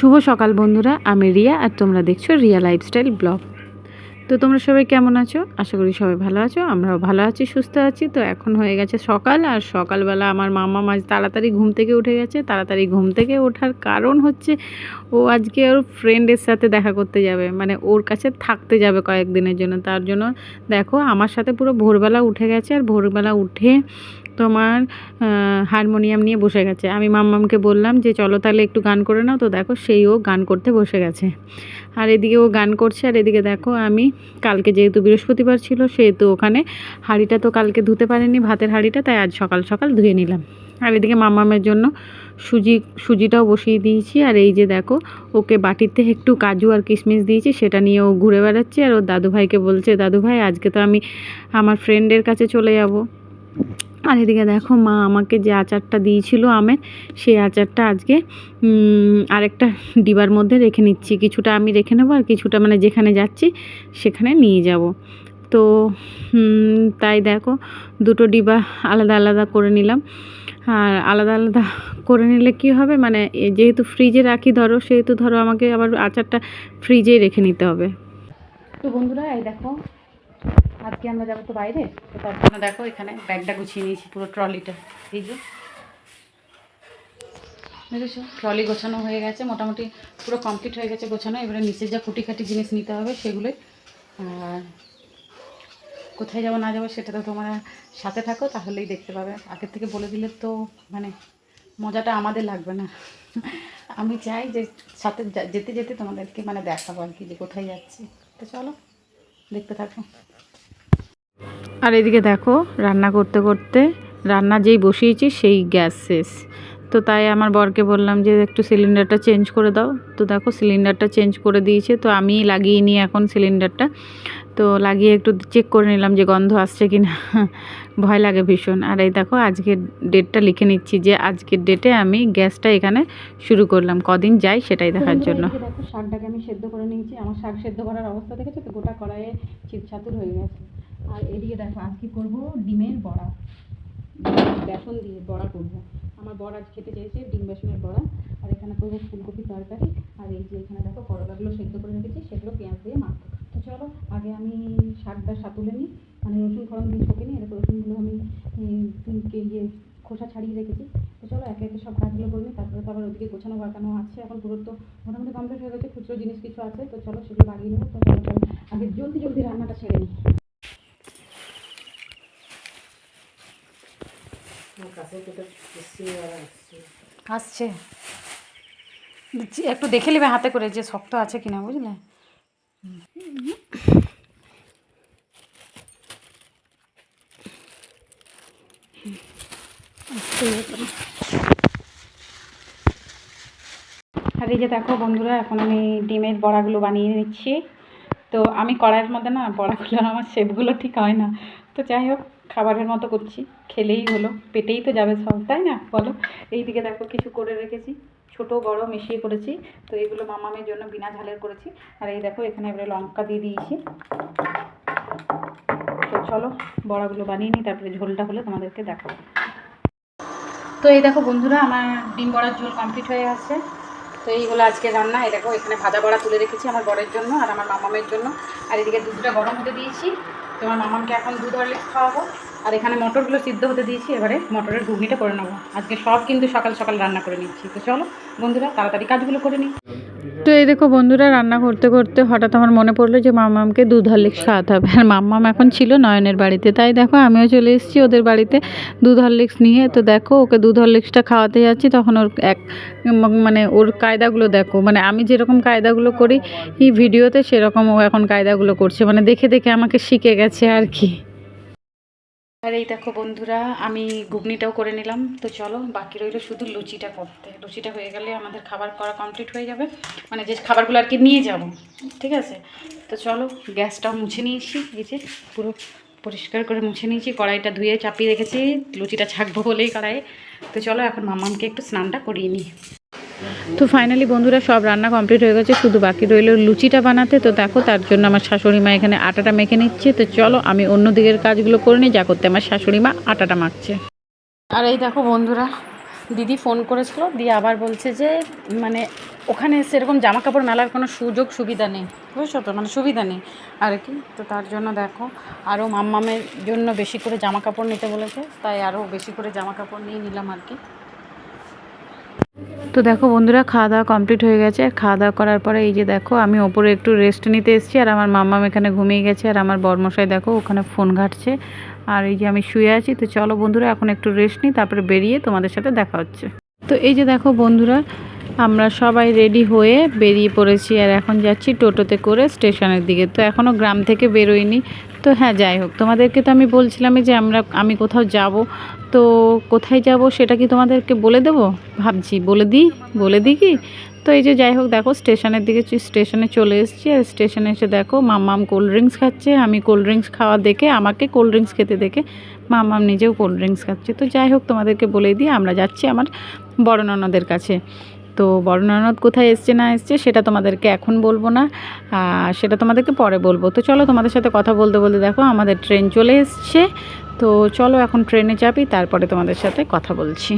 শুভ সকাল বন্ধুরা আমি রিয়া আর তোমরা দেখছ রিয়া লাইফস্টাইল ব্লগ। তো তোমরা সবাই কেমন আছো? আশা করি সবাই ভালো আছো, আমরাও ভালো আছি, সুস্থ আছি। তো এখন হয়ে গেছে সকাল, আর সকালবেলা আমার মামা মাঝ তাড়াতাড়ি ঘুম থেকে উঠে গেছে। তাড়াতাড়ি ঘুম থেকে ওঠার কারণ হচ্ছে, ও আজকে ওর ফ্রেন্ডের সাথে দেখা করতে যাবে। মানে ওর কাছে থাকতে যাবে কয়েকদিনের জন্য। তার জন্য দেখো, আমার সাথে পুরো ভোরবেলা উঠে গেছে, আর ভোরবেলা উঠে তোমার হারমোনিয়াম নিয়ে বসে গেছে। আমি মাম্মামকে বললাম যে, চলো তাহলে একটু গান করে নাও। তো দেখো, সেই ও গান করতে বসে গেছে। আর এদিকে ও গান করছে, আর এদিকে দেখো আমি কালকে যেহেতু বৃহস্পতিবার ছিল, সেহেতু ওখানে হাঁড়িটা তো কালকে ধুতে পারেনি, ভাতের হাঁড়িটা, তাই আজ সকাল সকাল ধুয়ে নিলাম। আর এদিকে মামামের জন্য সুজি, সুজিটাও বসিয়ে দিয়েছি, আর এই যে দেখো, ওকে বাটিতে একটু কাজু আর কিশমিশ দিয়েছি, সেটা নিয়ে ও ঘুরে বেড়াচ্ছে, আর ওর দাদুভাইকে বলছে, দাদুভাই, আজকে তো আমি আমার ফ্রেন্ডের কাছে চলে যাব। আর এদিকে দেখো মা আমাকে যে আচারটা দিয়েছিল আমের, সেই আচারটা আজকে আরেকটা ডিবার মধ্যে রেখে নিচ্ছি। কিছুটা আমি রেখে নেব আর কিছুটা মানে যেখানে যাচ্ছি সেখানে নিয়ে যাব। তো তাই দেখো দুটো ডিবা আলাদা আলাদা করে নিলাম। আর আলাদা আলাদা করে নিলে কি হবে? মানে যেহেতু ফ্রিজে রাখি ধরো, সেহেতু ধরো আমাকে আবার আচারটা ফ্রিজেই রেখে নিতে হবে। তো বন্ধুরা, এই দেখো আজকে আমরা যাব তো বাইরে, তো তার জন্য দেখো এখানে ব্যাগটা গুছিয়ে নিয়েছি, পুরো ট্রলিটা। এই যে। দেখেছ? ট্রলি গোছানো হয়ে গেছে, মোটামুটি পুরো কমপ্লিট হয়ে গেছে গোছানো। এবারে নিচে যা খুঁটিখাটি জিনিস নিতে হবে, সেগুলোই। আর কোথায় যাব না যাব সেটা তো তোমরা সাথে থাকো, তাহলেই দেখতে পাবে। আগের থেকে বলে দিলে তো মানে মজাটা আমাদের লাগবে না। আমি চাই যে সাথে যেতে যেতে তোমাদেরকে মানে দেখাবো আর কি, যে কোথায় যাচ্ছি। তো চলো, দেখতে থাকো। আর এদিকে দেখো রান্না করতে করতে রান্না যেই বসিয়েছি সেই গ্যাস শেষ। তো তাই আমার বরকে বললাম যে একটু সিলিন্ডারটা চেঞ্জ করে দাও। তো দেখো সিলিন্ডারটা চেঞ্জ করে দিয়েছে। তো আমি লাগিয়ে নিই এখন সিলিন্ডারটা। তো লাগিয়ে একটু চেক করে নিলাম যে গন্ধ আসছে কি না ভয় লাগে ভীষণ। আর এই দেখো আজকের ডেটটা লিখে নিচ্ছি যে আজকের ডেটে আমি গ্যাসটা এখানে শুরু করলাম। কদিন যাই সেটাই দেখার জন্য। দেখো শাকটাকে আমি সেদ্ধ করে নিয়েছি। আমার শাক সেদ্ধ করার অবস্থা দেখেছ তো? গোটা কড়াইয়ে চিতচাতুর হয়ে গেছে। আর এদিকে দেখো, আজকে করব ডিমের বড়া। বেসন দিয়ে বড়া করব। আমার বড়া খেতে চেয়েছে, ডিম বেসনের বড়া। আর এখানে করব ফুলকপি তরকারি। আর এই যে এখানে দেখো, করলাগুলো সেদ্ধ করে রেখেছি, সেগুলো পেঁয়াজ দিয়ে মাখবো। তো চলো, আগে আমি শাকটা সাতুলে নিই। মানে রসুন ফড়ন দিয়ে ছকে নিই, এরপর রসুনগুলো আমি ইয়ে খোসা ছাড়িয়ে রেখেছি। তো চলো, একে একে সব কাজগুলো করে নিই, তারপরে তো আবার ওদিকে গোছানো বাঁকানো আছে। এখন পুরো তো মোটামুটি কমপ্লিট হয়ে গেছে, খুচরো জিনিস কিছু আছে। তো চলো, সেগুলো বাগিয়ে নেব। তো আগে জলদি জলদি রান্নাটা সেরে নিই। আসছে। একটু দেখে নেবে হাতে করে যে শক্ত আছে কিনা, বুঝলে? আর এই যে দেখো বন্ধুরা, এখন আমি ডিমের বড়াগুলো বানিয়ে নিচ্ছি। তো আমি কড়াইয়ের মধ্যে না বড়াগুলো আমার শেপগুলো ঠিক হয় না। তো যাই হোক, খাবারের মতো করছি। খেলেই হলো, পেটেই তো যাবে সব, তাই না? বলো। এই দিকে দেখো কিছু করে রেখেছি। ছোট, বড় মিশিয়ে করেছি। তো এগুলো মামামের জন্য বিনা ঝালের করেছি। আর এই দেখো, এখানে এবারে লঙ্কা দিয়ে দিয়েছি। তো চলো, বড়াগুলো বানিয়ে নিই, তারপরে ঝোলটা হলে তোমাদেরকে দেখাবো। তো এই দেখো বন্ধুরা, আমার ডিম বড়ার ঝোল কমপ্লিট হয়ে গেছে তো এইগুলো আজকে রান্না। এই দেখো, এখানে ভাজা বড়া তুলে রেখেছি আমার বরের জন্য আর আমার মামামের জন্য। আর এদিকে দুধটা গরম হতে দিয়েছি। তো আমার মামামকে এখন দুধ হরলিক্স খাওয়াবো। আর এখানে মটরগুলো সিদ্ধ হতে দিয়েছি, এবারে মটরের ঘুগনিটা করে নেব। আজকে সব কিন্তু সকাল সকাল রান্না করে নিচ্ছি। তো চলো, বন্ধুরা, তাড়াতাড়ি কাজগুলো করে নিই। তো এই দেখো বন্ধুরা, রান্না করতে করতে হঠাৎ আমার মনে পড়ল যে মামামকে দুধ হরলিক্স খাওয়াতে হবে। আর মাম্মাম এখন ছিল নয়নের বাড়িতে। তাই দেখো, আমিও চলে এসেছি ওদের বাড়িতে দুধ হরলিক্স নিয়ে। তো দেখো, ওকে দুধ হরলিক্সটা খাওয়াতে যাচ্ছি। তখন ওর এক মানে ওর কায়দাগুলো দেখো। মানে আমি যেরকম কায়দাগুলো করি, এই ভিডিওতে সেরকম ও এখন কায়দাগুলো করছে। মানে দেখে দেখে আমাকে শিখে গেছে আর কি। আর এই দেখো বন্ধুরা, আমি ঘুগনিটাও করে নিলাম। তো চলো, বাকি রইল শুধু লুচিটা করতে। লুচিটা হয়ে গেলে আমাদের খাবার করা কমপ্লিট হয়ে যাবে। মানে যে খাবারগুলো আর কি নিয়ে যাব, ঠিক আছে? তো চলো, গ্যাসটাও মুছে নিয়েছি। এই যে পুরো পরিষ্কার করে মুছে নিয়েছি, কড়াইটা ধুয়ে চাপিয়ে রেখেছি। লুচিটা ছাকবো বলেই কড়াইয়ে। তো চলো, এখন মামামকে একটু স্নানটা করিয়ে নিই। তো ফাইনালি বন্ধুরা সব রান্না কমপ্লিট হয়ে গেছে, শুধু বাকি রইল লুচিটা বানাতে। তো দেখো, তার জন্য আমার শাশুড়ি মা এখানে আটাটা মেখে নিচ্ছে। তো চলো, আমি অন্য দিকের কাজগুলো করে নিই, যা করতে আমার শাশুড়ি মা আটাটা মাখছে। আর এই দেখো বন্ধুরা, দিদি ফোন করেছিল, দিয়ে আবার বলছে যে মানে ওখানে সেরকম জামা কাপড় মেলার কোনো সুযোগ সুবিধা নেই। বুঝছ তো? মানে সুবিধা নেই। আর কি? তো তার জন্য দেখো আরও মাম্মামের জন্য বেশি করে জামা কাপড় নিতে বলেছে, তাই আরও বেশি করে জামা কাপড় নিয়ে নিলাম আর কি। তো দেখো বন্ধুরা খাওয়া দাওয়া কমপ্লিট হয়ে গেছে। আর খাওয়া দাওয়া করার পরে এই যে দেখো, আমি ওপরে একটু রেস্ট নিতে এসেছি আর আমার মাম্মাম এখানে ঘুমিয়ে গেছে আর আমার বর্মশাই দেখো ওখানে ফোন ঘাটছে। আর এই যে আমি শুয়ে আছি, তো চলো বন্ধুরা, এখন একটু রেস্ট নিই, তারপরে বেরিয়ে তোমাদের সাথে দেখা হচ্ছে। তো এই যে দেখো বন্ধুরা আমরা সবাই রেডি হয়ে বেরিয়ে পড়েছি আর এখন যাচ্ছি টোটোতে করে স্টেশনের দিকে। তো এখনও গ্রাম থেকে বেরোইনি। তো হ্যাঁ যাই হোক, তোমাদেরকে তো আমি বলছিলামই যে আমরা, আমি কোথাও যাব। তো কোথায় যাব সেটা কি তোমাদেরকে বলে দেবো? ভাবছি, বলে দিই বলে দিই কি? তো এই যে যাই হোক, দেখো স্টেশনের দিকে স্টেশনে চলে এসেছি আর স্টেশনে এসে দেখো মাম্মাম কোল্ড ড্রিঙ্কস খাচ্ছে। আমি কোল্ড ড্রিঙ্কস খাওয়া দেখে, আমাকে কোল্ড ড্রিঙ্কস খেতে দেখে মাম্মাম নিজেও কোল্ড ড্রিঙ্কস খাচ্ছে। তো যাই হোক, তোমাদেরকে বলে দিই, আমরা যাচ্ছি আমার বড় ননদের কাছে। তো বড় ননদ কোথায় এসছে না এসছে সেটা তোমাদেরকে এখন বলব না সেটা তোমাদেরকে পরে বলব। তো চলো তোমাদের সাথে কথা বলতে বলতে দেখো আমাদের ট্রেন চলে এসছে, তো চলো এখন ট্রেনে চাপি তারপরে তোমাদের সাথে কথা বলছি।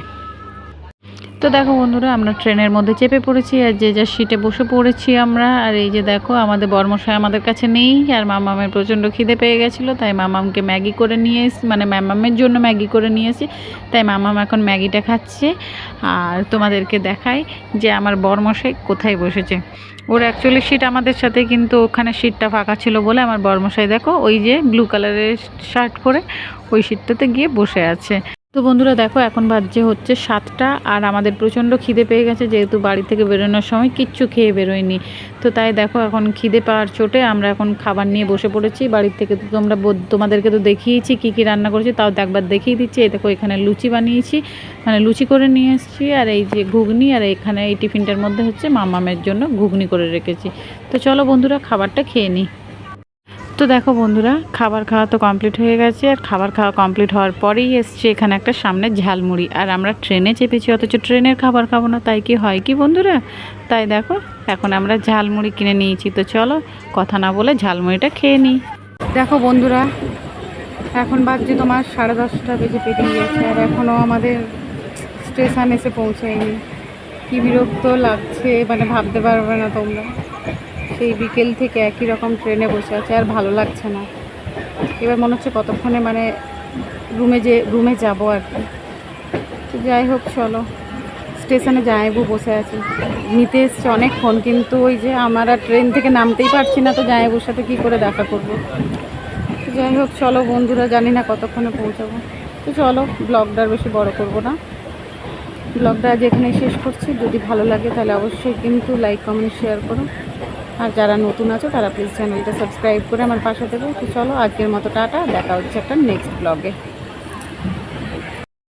তো দেখো বন্ধুরা, আমরা ট্রেনের মধ্যে চেপে পড়েছি আর যে যার সিটে বসে পড়েছি আমরা। আর এই যে দেখো, আমাদের বর্মশাই আমাদের কাছে নেই আর মামামের প্রচণ্ড খিদে পেয়ে গেছিল, তাই মামামকে ম্যাগি করে নিয়ে এসি মানে মামামের জন্য ম্যাগি করে নিয়ে এসি তাই মামাম এখন ম্যাগিটা খাচ্ছে। আর তোমাদেরকে দেখাই যে আমার বর্মশাই কোথায় বসেছে। ওর অ্যাকচুয়ালি সিট আমাদের সাথে, কিন্তু ওখানে সিটটা ফাঁকা ছিল বলে আমার বর্মশাই দেখো, ওই যে ব্লু কালারের শার্ট পরে ওই সিটটাতে গিয়ে বসে আছে। তো বন্ধুরা দেখো, এখন বাজছে হচ্ছে সাতটা আর আমাদের প্রচণ্ড খিদে পেয়ে গেছে, যেহেতু বাড়ি থেকে বেরোনোর সময় কিচ্ছু খেয়ে বেরোয়নি। তো তাই দেখো, এখন খিদে পাওয়ার চোটে আমরা এখন খাবার নিয়ে বসে পড়েছি। বাড়ির থেকে তো তোমরা তোমাদেরকে তো দেখিয়েছি কী কী রান্না করেছি, তাও একবার দেখিয়ে দিচ্ছি। এই দেখো, এখানে লুচি বানিয়েছি মানে লুচি করে নিয়ে এসেছি, আর এই যে ঘুগনি, আর এখানে এই টিফিনটার মধ্যে হচ্ছে মামামের জন্য ঘুগনি করে রেখেছি। তো চলো বন্ধুরা, খাবারটা খেয়ে নিই। তো দেখো বন্ধুরা, খাবার খাওয়া তো কমপ্লিট হয়ে গেছে আর খাবার খাওয়া কমপ্লিট হওয়ার পরেই এসছে এখানে একটা সামনে ঝালমুড়ি। আর আমরা ট্রেনে চেপেছি, অথচ ট্রেনের খাবার খাব না, তাই কি হয় কি বন্ধুরা? তাই দেখো, এখন আমরা ঝালমুড়ি কিনে নিয়েছি, তো চলো কথা না বলে ঝালমুড়িটা খেয়ে নিই। দেখো বন্ধুরা, এখন বাজছে তোমার সাড়ে দশটা বেজে পেরিয়ে গেছে, আর এখনও আমাদের স্টেশন এসে পৌঁছায়নি। কি বিরক্ত লাগছে মানে ভাবতে পারবে না তোমরা। সেই বিকেল থেকে একই রকম ট্রেনে বসে আছে, আর ভালো লাগছে না। এবার মনে হচ্ছে কতক্ষণে মানে রুমে যে, রুমে যাব আর কি। তো যাই হোক, চলো। স্টেশনে জামাইবু বসে আছে। নিতে এসছে অনেকক্ষণ, কিন্তু ওই যে আমার আর ট্রেন থেকে নামতেই পারছি না, তো জামাইবুর সাথে কী করে দেখা করব? যাই হোক, চলো বন্ধুরা, জানি না কতক্ষণে পৌঁছাবো। তো চলো ব্লগটার বেশি বড় করব না। ব্লগটা এখানেই শেষ করছি। যদি ভালো লাগে তাহলে অবশ্যই কিন্তু লাইক কমেন্ট শেয়ার করো। আর যারা নতুন আছো, তারা প্লিজ চ্যানেলটা সাবস্ক্রাইব করে আমার পাশে দেবো চলো, আজকের মতো টাটা। দেখা হচ্ছে একটা নেক্সট ব্লগে